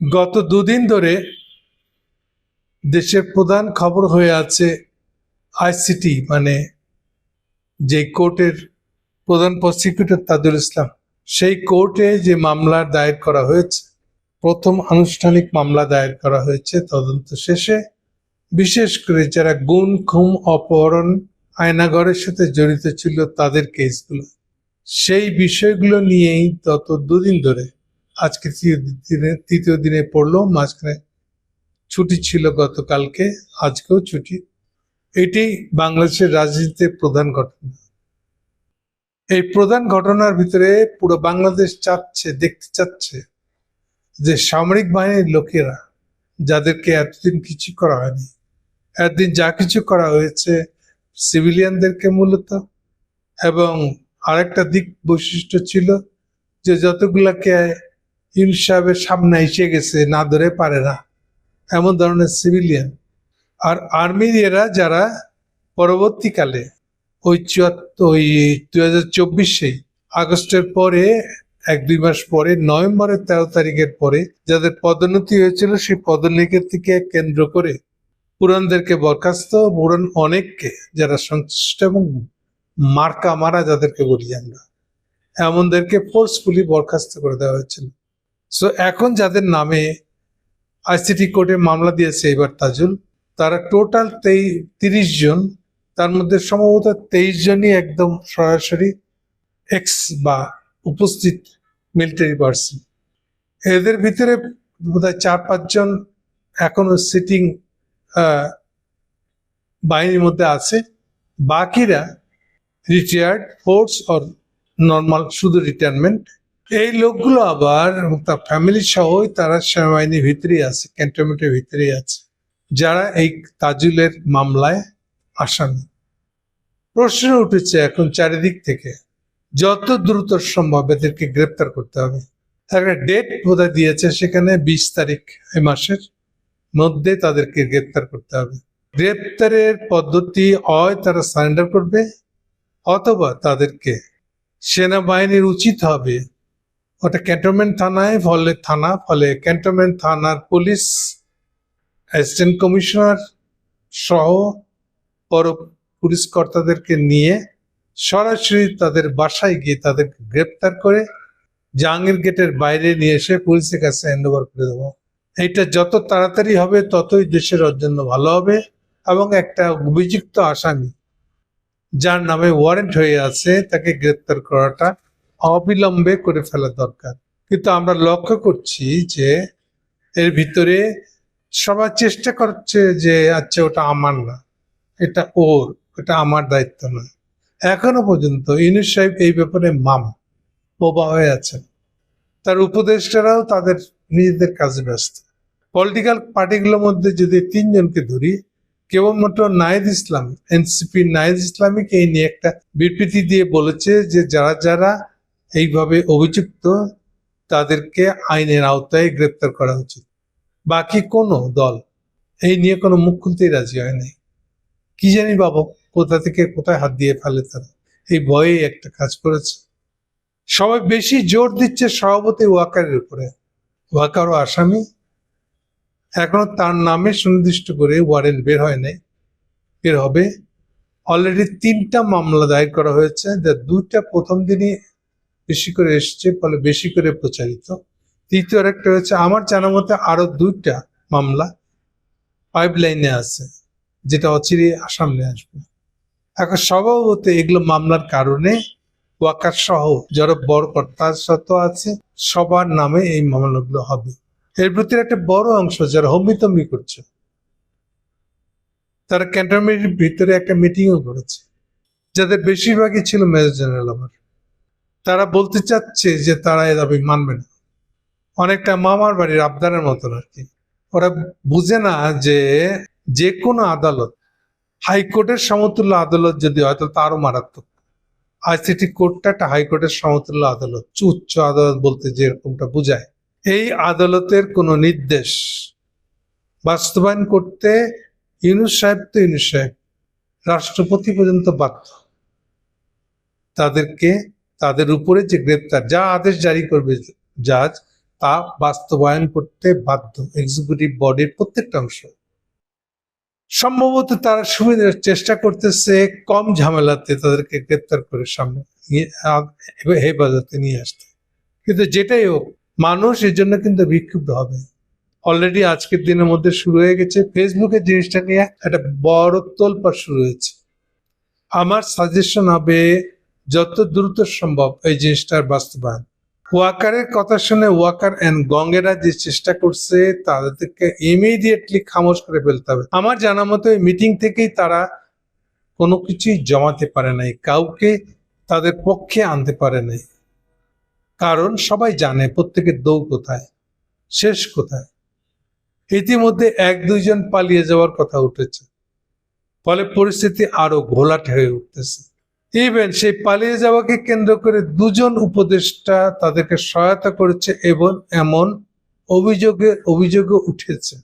গত দুদিন ধরে দেশের প্রধান খবর হয়ে আছে আইসিটি মানে যে কোর্টের প্রধান প্রসিকিউটর তাজুল ইসলাম। সেই কোর্টে যে মামলা দায়ের করা হয়েছে, প্রথম আনুষ্ঠানিক মামলা দায়ের করা হয়েছে তদন্ত শেষে। বিশেষ করে যারা গুণ খুম, অপহরণ আয়নাগরের সাথে জড়িত ছিল তাদের কেসগুলো সেই বিষয়গুলো নিয়েই গত দুদিন ধরে আজকে তৃতীয় দিনে তৃতীয় দিনে পড়ল, মাঝখানে ছুটি ছিল গতকালকে, আজকেও ছুটি। এটি বাংলাদেশের রাজনীতিতে প্রধান ঘটনা। এই প্রধান ঘটনার ভিতরে পুরো বাংলাদেশ চাচ্ছে, দেখতে চাচ্ছে যে সামরিক বাহিনীর লোকেরা যাদেরকে এতদিন কিছু করা হয়নি, এতদিন যা কিছু করা হয়েছে সিভিলিয়ানদেরকে মূলত, এবং আরেকটা দিক বৈশিষ্ট্য ছিল যে যতগুলাকে ইউনুস সাহেবের সামনে এসে গেছে, না ধরে পারে না। এমন ধরনের সিভিলিয়ান আর আর্মির এরা যারা পরবর্তীকালে ওই চুয়াত্তর ওই দু হাজার চব্বিশে আগস্টের পরে, এক দুই মাস পরে, নভেম্বরের তেরো তারিখের পরে যাদের পদোন্নতি হয়েছিল, সেই পদোন্নতির থেকে কেন্দ্র করে পুরানদেরকে বরখাস্ত, পুরান অনেককে যারা সংশ্লিষ্ট এবং মার্কা মারা যাদেরকে বলি আমরা, এমনদেরকে ফোর্সফুলি বরখাস্ত করে দেওয়া হয়েছিল। সো এখন যাদের নামে আইসিটি কোর্টে মামলা দিয়েছে এবার তাজুল, তারা টোটাল তিরিশ জন, তার মধ্যে সম্ভবত তেইশ জনই একদম সরাসরি এক্স বা উপস্থিত মিলিটারি পার্সন এদের ভিতরে বোধহয় চার পাঁচজন এখনও সিটিং বাহিনীর মধ্যে আছে। বাকিরা রিটায়ার্ড ফোর্স অর নর্মাল শুধু রিটায়ারমেন্ট এই লোকগুলো আবার তার ফ্যামিলি সহই তারা সেনাবাহিনীর ভিতরেই আছে ক্যান্টনমেন্টের ভিতরেই আছে। যারা এই তাজুলের মামলায় আসামি। প্রশ্ন উঠেছে এখন চারিদিক থেকে, যত দ্রুত সম্ভব এদেরকে গ্রেপ্তার করতে হবে। একটা ডেট বোধহয় দিয়েছে, সেখানে বিশ তারিখ এই মাসের মধ্যে তাদেরকে গ্রেপ্তার করতে হবে। গ্রেপ্তারের পদ্ধতি হয় তারা সারেন্ডার করবে, অথবা তাদেরকে সেনাবাহিনীর উচিত হবে ওটা ক্যান্টনমেন্ট থানায়, ফলে থানা, ফলে ক্যান্টনমেন্ট থানার পুলিশ, অ্যাসিস্ট্যান্ট কমিশনার সহ পর পুলিশ কর্তাদেরকে নিয়ে সরাসরি তাদের বাসায় গিয়ে তাদেরকে গ্রেপ্তার করে জাহাঙ্গীর গেটের বাইরে নিয়ে এসে পুলিশের কাছে হ্যান্ড ওভার করে দেবো। এইটা যত তাড়াতাড়ি হবে, ততই দেশের জন্য ভালো হবে এবং একটা অভিযুক্ত আসামি, যার নামে ওয়ারেন্ট হয়ে আছে, তাকে গ্রেপ্তার করাটা অবিলম্বে করে ফেলা দরকার। কিন্তু আমরা লক্ষ্য করছি যে এর ভিতরে সবার চেষ্টা করছে যে আচ্ছা ওটা আমার না, এটা ওর, এটা আমার দায়িত্ব না। এখনও পর্যন্ত ইউনুস সাহেব এই ব্যাপারে মাম, বোবা হয়ে আছেন। তার উপদেষ্টারাও তাদের নিজেদের কাজে ব্যস্ত। পলিটিক্যাল পার্টিগুলোর মধ্যে যদি তিনজনকে ধরি, কেবলমাত্র নাহিদ ইসলাম এনসিপি নাহিদ ইসলামিক এই নিয়ে একটা বিবৃতি দিয়ে বলেছে যে, যারা যারা এইভাবে অভিযুক্ত তাদেরকে আইনের আওতায় গ্রেপ্তার করা উচিত। বাকি কোনো দল এই নিয়ে কোনো মুখ খুলতেই রাজি হয় নাই। কি জানি বাবা, কোথা থেকে কোথায় হাত দিয়ে ফেলে তারা। এই ভয়ে একটা কাজ করেছে। সবাই বেশি জোর দিচ্ছে সভাপতি ওয়াকারের উপরে। ওয়াকারও আসামি। এখনও তার নামে সুনির্দিষ্ট করে ওয়ারেন্ট বের হয় নাই। বের হবে। অলরেডি তিনটা মামলা দায়ের করা হয়েছে। যা দুইটা প্রথম দিনই বেশি করে এসছে, ফলে বেশি করে প্রচারিত। তৃতীয় একটা হচ্ছে, আমার জানা মতে আরও দুইটা মামলা পাইপ লাইনে আছে, যেটা অচিরে সামনে আসবে। এখন স্বভাবত এগুলো মামলার কারণে ওয়াকার সহ যারা বড় কর্তা শত আছে, সবার নামে এই মামলাগুলো হবে। এর প্রতি একটা বড় অংশ যারা হম্বিতম্বি করছে, তারা ক্যান্টনমেন্টের ভিতরে একটা মিটিংও করেছে, যাদের বেশিরভাগই ছিল মেজর জেনারেল আমার। তারা বলতে চাচ্ছে যে তারা এ দাবি মানবে না। অনেকটা মামার বাড়ির আবদারের মতন আর কি। ওরা বুঝে না যে যে কোনো আদালত, হাইকোর্টের সমতুল্য আদালত যদি হয়, তাহলে তারও মারাত্মক। আইসিটি কোর্টটা একটা হাইকোর্টের সমতুল্য আদালত উচ্চ আদালত বলতে যে এরকমটা বোঝায়। এই আদালতের কোনো নির্দেশ বাস্তবায়ন করতে ইউনুস সাহেব তো ইউনুস সাহেব, রাষ্ট্রপতি পর্যন্ত বাধ্য। তাদেরকে তাদের উপরে যে গ্রেপ্তার, যা আদেশ জারি করবে জাজ, তা বাস্তবায়ন করতে বাধ্য এক্সিকিউটিভ বডির প্রত্যেকটা অংশ। সম্ভবত তারা সুবিধার চেষ্টা করতেছে, কম ঝামেলাতে তাদেরকে গ্রেপ্তার করে সামনে হেফাজতে নিয়ে আসতে। কিন্তু যেটাই হোক, মানুষ এর জন্য কিন্তু বিক্ষুব্ধ হবে। অলরেডি আজকের দিনের মধ্যে শুরু হয়ে গেছে ফেসবুকের জিনিসটা নিয়ে একটা বড় তোলপার শুরু হয়েছে। আমার সাজেশন হবে যত দ্রুত সম্ভব এই জিনিসটার বাস্তবায়ন। ওয়াকারের কথা শুনে ওয়াকার এন্ড গঙ্গেরা যে চেষ্টা করছে, তাদেরকে ইমিডিয়েটলি খামোশ করে ফেলতে হবে। আমার জানা মতো এই মিটিং থেকেই তারা কোনো কিছুই জমাতে পারে নাই, কাউকে তাদের পক্ষে আনতে পারে নাই। কারণ সবাই জানে প্রত্যেকের দৌ কোথায়, শেষ কোথায়। ইতিমধ্যে এক দুইজন পালিয়ে যাওয়ার কথা উঠেছে। ফলে পরিস্থিতি আরও ঘোলাটে হয়ে উঠতেছে। ইভেন সেই পালিয়ে যাওয়াকে কেন্দ্র করে দুজন উপদেষ্টা তাদেরকে সহায়তা করেছে এবং এমন অভিযোগে, অভিযোগও উঠেছে।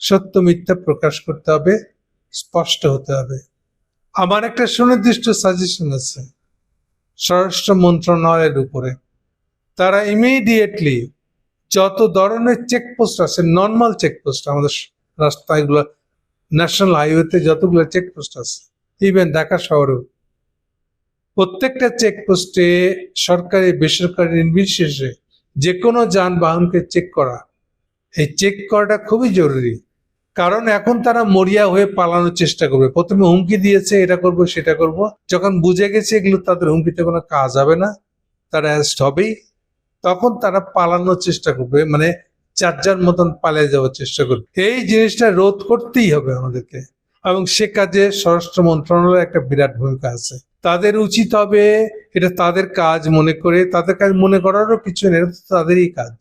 সত্য মিথ্যা প্রকাশ করতে হবে, স্পষ্ট হতে হবে। আমার একটা সুনির্দিষ্ট সাজেশন আছে স্বরাষ্ট্র মন্ত্রণালয়ের উপরে। তারা ইমিডিয়েটলি যত ধরনের চেকপোস্ট আছে নর্মাল চেকপোস্ট আমাদের রাস্তাগুলো ন্যাশনাল হাইওয়েতে যতগুলো চেকপোস্ট আছে ইভেন ঢাকা শহরেও প্রত্যেকটা চেকপোস্টে সরকারি, বেসরকারি, নির্বিশেষে যে কোনো যানবাহনকে চেক করা। এই চেক করাটা খুবই জরুরি। কারণ এখন তারা মরিয়া হয়ে পালানোর চেষ্টা করবে। প্রথমে হুমকি দিয়েছে, এটা করব, সেটা করব। যখন বুঝে গেছে এগুলো তাদের হুমকিতে কোনো কাজ হবে না, তারা অ্যারেস্ট হবেই। তখন তারা পালানোর চেষ্টা করবে মানে চার্জার মতন পালিয়ে যাওয়ার চেষ্টা করবে। এই জিনিসটা রোধ করতেই হবে আমাদেরকে। এবং সে কাজে স্বরাষ্ট্র মন্ত্রণালয়ের একটা বিরাট ভূমিকা আছে। তাদের উচিত হবে এটা তাদের কাজ মনে করে, তাদের কাজ মনে করারও কিছু নেই এটা তাদেরই কাজ।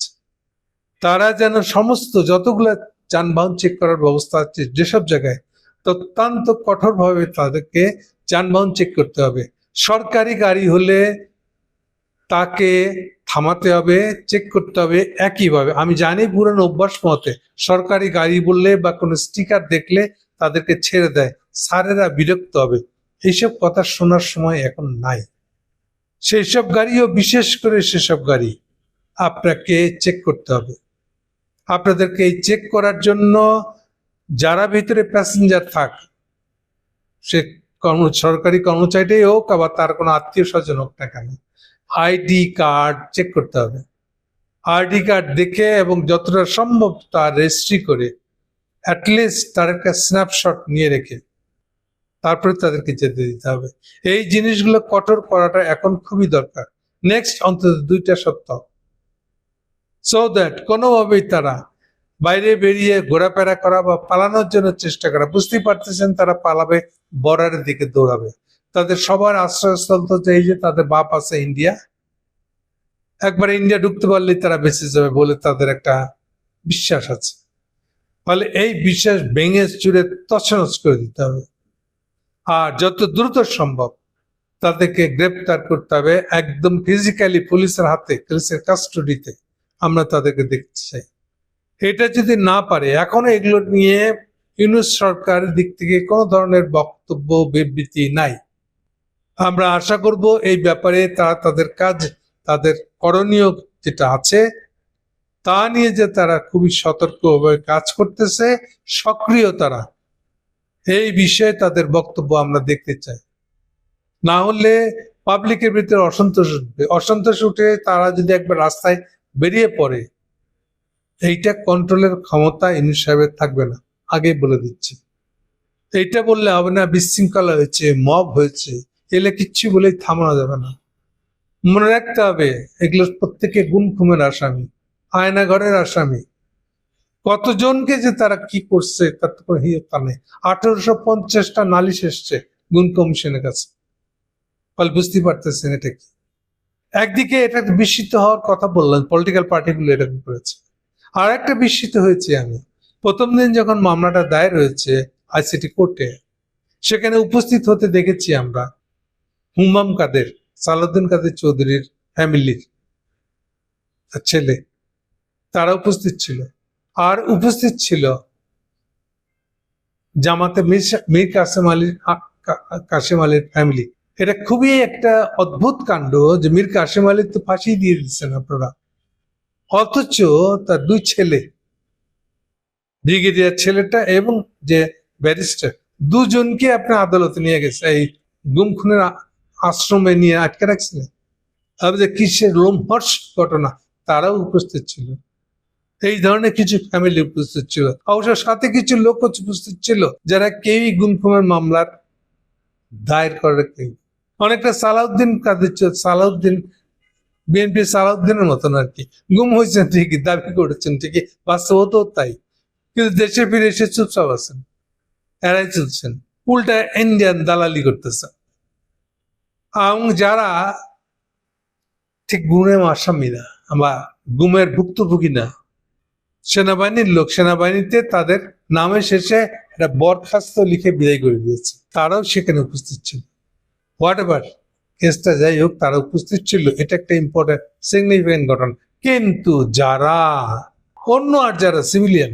তারা যেন সমস্ত যতগুলো যানবাহন চেক করার ব্যবস্থা আছে যেসব জায়গায়, অত্যন্ত কঠোরভাবে তাদেরকে যানবাহন চেক করতে হবে। সরকারি গাড়ি হলে তাকে থামাতে হবে চেক করতে হবে একইভাবে। আমি জানি পুরানো অভ্যাস মতে সরকারি গাড়ি বললে বা কোনো স্টিকার দেখলে তাদেরকে ছেড়ে দেয়, স্যারেরা বিরক্ত হবে। এইসব কথা শোনার সময় এখন নাই। সেই সব গাড়িও বিশেষ করে সেসব গাড়ি আপনাকে চেক করতে হবে। আপনাদেরকে এই চেক করার জন্য যারা ভিতরে প্যাসেঞ্জার থাক, সে কর্ম, সরকারি কর্মচারীটাই হোক আবার তার কোনো আত্মীয় স্বজন হোক না কেন আইডি কার্ড চেক করতে হবে। আইডি কার্ড দেখে এবং যতটা সম্ভব তার রেজিস্ট্রি করে অ্যাটলিস্ট তার একটা স্ন্যাপশট নিয়ে রেখে তারপরে তাদেরকে যেতে দিতে হবে। এই জিনিসগুলো কঠোর করাটা এখন খুবই দরকার। নেক্সট অন্তত দুইটা সপ্তাহ সো দ্যাট কোনোভাবেই তারা বাইরে বেরিয়ে ঘোরাফেরা করা বা পালানোর জন্য চেষ্টা করা বুঝতেই পারতেছেন তারা পালাবে, বর্ডারের দিকে দৌড়াবে। তাদের সবার আশ্রয়স্থল তো এই যে তাদের বাপ আছে ইন্ডিয়া। একবার ইন্ডিয়া ঢুকতে পারলেই তারা বেঁচে যাবে বলে তাদের একটা বিশ্বাস আছে। ফলে এই বিশ্বাস ভেঙে চুরে তছনছ করে দিতে হবে। আর যত দ্রুত সম্ভব তাদেরকে গ্রেপ্তার করতে হবে একদম ফিজিক্যালি পুলিশের হাতে পুলিশের কাস্টডিতে আমরা তাদেরকে দেখতে চাই। এটা যদি না পারে, এখনও এগুলো নিয়ে ইউনুস সরকারের দিক থেকে কোনো ধরনের বক্তব্য, বিবৃতি নাই। আমরা আশা করব এই ব্যাপারে তারা তাদের কাজ, তাদের করণীয় যেটা আছে, তা নিয়ে যে তারা খুবই সতর্কভাবে কাজ করতেছে, সক্রিয় তারা এই বিষয়ে তাদের বক্তব্য আমরা দেখতে চাই। না হলে পাবলিকের ভিতরে অসন্তোষ উঠবে। অসন্তোষ উঠে তারা যদি একবার রাস্তায় বেরিয়ে পড়ে, এইটা কন্ট্রোলের ক্ষমতা ইনু সাহেবের থাকবে না। আগে বলে দিচ্ছি। এইটা বললে হবে না, বিশৃঙ্খলা হয়েছে, মব হয়েছে, এলে কিচ্ছু বলেই থামানো যাবে না। মনে রাখতে হবে এগুলো প্রত্যেকে গুম খুমের আসামি, আয়নাঘরের আসামি। কতজনকে যে তারা কি করছে, তার তো হিয়তা নেই। আঠারোশো পঞ্চাশটা নালিশ এসছে গুণ কমিশনের কাছে। ফলে বুঝতে পারতেছেন এটা কি। একদিকে এটা বিস্মিত হওয়ার কথা বললেন পলিটিক্যাল পার্টিগুলো এরকম করেছে। আর একটা বিস্মিত হয়েছে আমি। প্রথম দিন যখন মামলাটা দায়ের হয়েছে আইসিটি কোর্টে সেখানে উপস্থিত হতে দেখেছি আমরা হুমাম কাদের, সালাউদ্দিন কাদের চৌধুরীর ফ্যামিলির ছেলে। তারা উপস্থিত ছিল। আর উপস্থিত ছিল জামাতে মীর কাসেম আলীর আ- কাসেম আলীর ফ্যামিলি এটা খুবই একটা অদ্ভুত কাণ্ড যে মীর কাসেম আলীর তো ফাঁসি দিয়ে দিচ্ছেন আপনারা। অথচ তার দুই ছেলে, ব্রিগেডিয়ার ছেলেটা এবং যে ব্যারিস্টার, দুজনকে আপনি আদালতে নিয়ে গেছে। এই গুম খুনের আশ্রমে নিয়ে আটকে রাখছিলেন তবে যে কিসের লোমহর্ষ ঘটনা, তারাও উপস্থিত ছিল। এই ধরনের কিছু ফ্যামিলি উপস্থিত ছিল। অবশ্য সাথে কিছু লোক উপস্থিত ছিল, যারা কেউই গুম খুনের মামলার দায়ের করে অনেকটা সালাউদ্দিন কাদের সালাউদ্দিন, বিএনপি সালাউদ্দিনের মতন আর কি। গুম হয়েছেন ঠিকই, দাবি করেছেন ঠিকই বাস্তবত তাই। কিন্তু দেশে ফিরে এসে চুপচাপ আছেন এরাই চলছেন, উল্টা ইন্ডিয়ান দালালি করতেছে। এবং যারা ঠিক গুণের আসামিরা, বা গুমের ভুক্তভোগী না সেনাবাহিনীর লোক সেনাবাহিনীতে তাদের নামে শেষে একটা বরখাস্ত লিখে বিদায় করে দিয়েছে। তারাও সেখানে উপস্থিত ছিল। হোয়াট এভার কেসটা যাই হোক, তারা উপস্থিত ছিল। এটা একটা ইম্পর্টেন্ট সিগনিফিকেন্ট ঘটনা। কিন্তু যারা অন্য আর যারা সিভিলিয়ান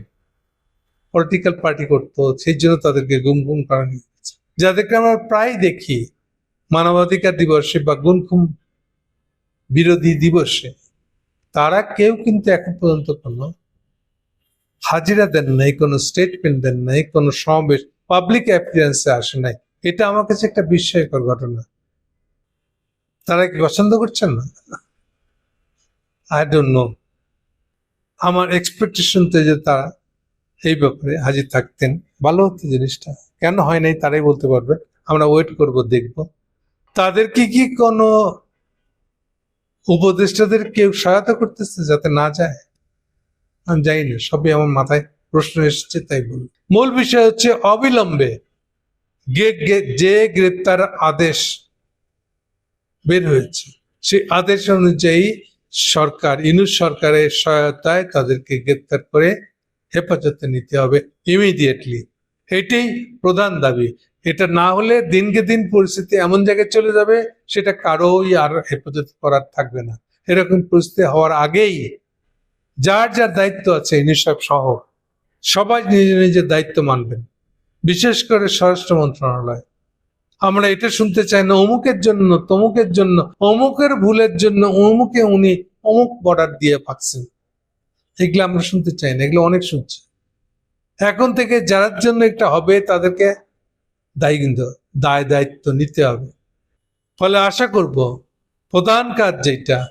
পলিটিক্যাল পার্টি করতো, সেই জন্য তাদেরকে গুম গুম করানো হয়েছে। যাদেরকে আমরা প্রায় দেখি, মানবাধিকার দিবসে বা গুম খুম বিরোধী দিবসে, তারা কেউ কিন্তু এখন পর্যন্ত কোনো হাজিরা দেন নাই, কোনো স্টেটমেন্ট দেন নাই, কোনো সমাবেশ পাবলিক অ্যাপিয়ারেন্সে আসে নাই। এটা আমার কাছে একটা বিস্ময়কর ঘটনা। তারা কি পছন্দ করছেন না? আই ডোন্ট নো আমার এক্সপেকটেশন তো যে তারা এই ব্যাপারে হাজির থাকতেন। ভালো হতো জিনিসটা। কেন হয় নাই তারাই বলতে পারবে। আমরা ওয়েট করব, দেখব। তাদের কি কি কোনো উপদেষ্টাদের কেউ সহায়তা করতেছে যাতে না যায়? আমি জানি না সবই আমার মাথায় প্রশ্ন এসেছে, তাই বল মূল বিষয় হচ্ছে অবিলম্বে যে গ্রেপ্তার আদেশ বের হয়েছে, সেই আদেশ অনুযায়ী সরকার ইনুস সরকারের সহায়তায় তাদেরকে গ্রেপ্তার করে হেফাজতে নিতে হবে ইমিডিয়েটলি এটাই প্রধান দাবি। এটা না হলে দিনকে দিন পরিস্থিতি এমন জায়গায় চলে যাবে, সেটা কারোই আর হেফাজত করার থাকবে না। এরকম পরিস্থিতি হওয়ার আগেই যার যার দায়িত্ব আছে ইনিসব সহ সবাই নিজের নিজের দায়িত্ব মানবেন। বিশেষ করে স্বরাষ্ট্র মন্ত্রণালয়। আমরা এটা শুনতে চাই না, অমুকের জন্য, তমুকের জন্য, অমুকের ভুলের জন্য, অমুকে উনি অমুক বর্ডার দিয়ে পাচ্ছেন এগুলো আমরা শুনতে চাই না, এগুলো অনেক শুনছি। এখন থেকে যার জন্য একটা হবে, তাদেরকে দায়ী কিন্তু, দায় দায়িত্ব নিতে হবে। ফলে আশা করব, প্রধান কাজ যেটা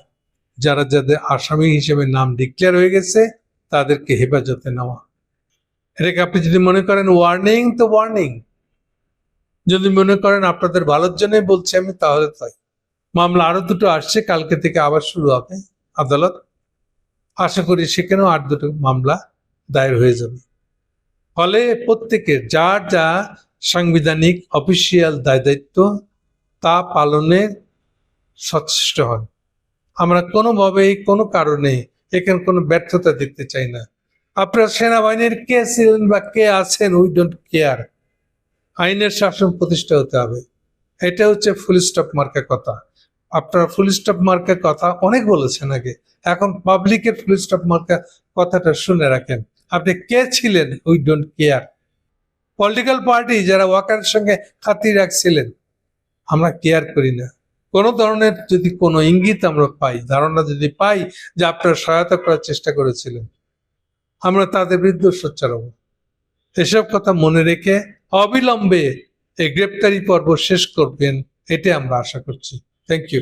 যারা যাদের আসামি হিসেবে নাম ডিক্লেয়ার হয়ে গেছে, তাদেরকে হেফাজতে নেওয়া। এটাকে আপনি যদি মনে করেন ওয়ার্নিং তো ওয়ার্নিং যদি মনে করেন আপনাদের ভালোর জন্যই বলছি আমি, তাহলে তাই। মামলা আরও দুটো আসছে, কালকে থেকে আবার শুরু হবে আদালত। আশা করি সেখানেও আর দুটো মামলা দায়ের হয়ে যাবে। ফলে প্রত্যেকের যার যা সাংবিধানিক অফিসিয়াল দায় দায়িত্ব, তা পালনে সচেষ্ট হন। আমরা কোনোভাবেই, কোনো কারণে এখানে কোনো ব্যর্থতা দেখতে চাই না। আপনার সেনাবাহিনীর কে ছিলেন বা কে আছেন উই ডোন্ট কেয়ার আইনের শাসন প্রতিষ্ঠা হতে হবে। এটা হচ্ছে ফুল স্টপ মার্কা কথা। আপনারা ফুল স্টপ মার্কা কথা অনেক বলেছেন আগে। এখন পাবলিকের ফুল স্টপ মার্কা কথাটা শুনে রাখেন। আপনি কে ছিলেন we don't care political party যারা ওয়াকারের সঙ্গে খাতির রাখছিলেন, আমরা কেয়ার করি না। কোনো ধরনের যদি কোনো ইঙ্গিত আমরা পাই, ধারণা যদি পাই যে আপনারা সহায়তা করার চেষ্টা করেছিলেন, আমরা তাদের বিরুদ্ধে সোচ্চার হব। এসব কথা মনে রেখে অবিলম্বে এই গ্রেপ্তারি পর্ব শেষ করবেন, এটাই আমরা আশা করছি। Thank you